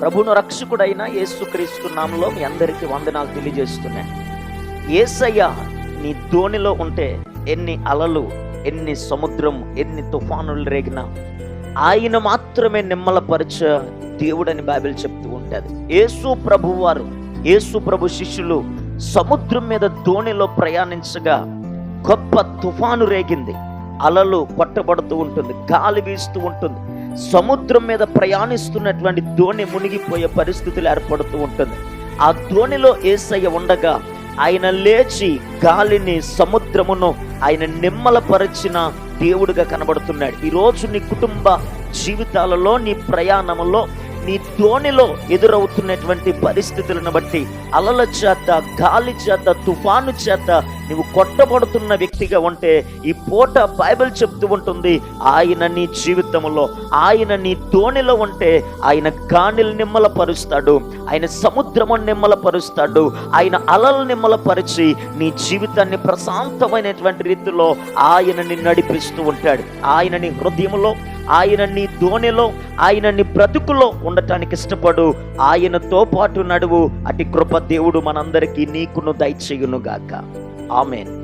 ప్రభును రక్షకుడైన యేసుక్రీస్తు నామంలో మీ అందరికీ వందనాలు తెలియజేస్తున్నాను. ఏసయ్య నీ దోణిలో ఉంటే ఎన్ని అలలు ఎన్ని సముద్రం ఎన్ని తుఫానులు రేగినా ఆయన మాత్రమే నిమ్మలపరచ దేవుడని బైబిల్ చెప్తూ ఉంటుంది. యేసు ప్రభు వారు యేసు ప్రభు శిష్యులు సముద్రం మీద దోణిలో ప్రయాణించగా గొప్ప తుఫాను రేగింది. అలలు కొట్టబడుతూ ఉంటుంది గాలి వీస్తూ ఉంటుంది. సముద్రం మీద ప్రయాణిస్తున్నటువంటి దోణి మునిగిపోయే పరిస్థితులు ఏర్పడుతూ ఉంటుంది. ఆ దోణిలో ఏసయ్య ఉండగా ఆయన లేచి గాలిని సముద్రమును ఆయన నిమ్మలపరిచిన దేవుడిగా కనబడుతున్నాడు. ఈరోజు నీ కుటుంబ జీవితాలలో నీ ప్రయాణములో నీ దోణిలో ఎదురవుతున్నటువంటి పరిస్థితులను బట్టి అలల చేత గాలి చేత తుఫాను చేత నువ్వు కొట్టబడుతున్న వ్యక్తిగా ఉంటే ఈ పూట బైబిల్ చెప్తూ ఉంటుంది ఆయన నీ జీవితంలో ఆయన నీ దోణిలో ఉంటే ఆయన గానిలు నిమ్మలపరుస్తాడు ఆయన సముద్రము నిమ్మలపరుస్తాడు ఆయన అలలు నిమ్మలపరిచి నీ జీవితాన్ని ప్రశాంతమైనటువంటి రీతిలో ఆయన నిన్ను నడిపిస్తూ ఉంటాడు. ఆయన నీ హృదయంలో ఆయన నీ దోణిలో ఆయన నీ బ్రతుకులో ఉండటానికి ఇష్టపడు. ఆయనతో పాటు నడువు అటు కృప దేవుడు మనందరికీ నీకును దయచేయును ஆமேன்.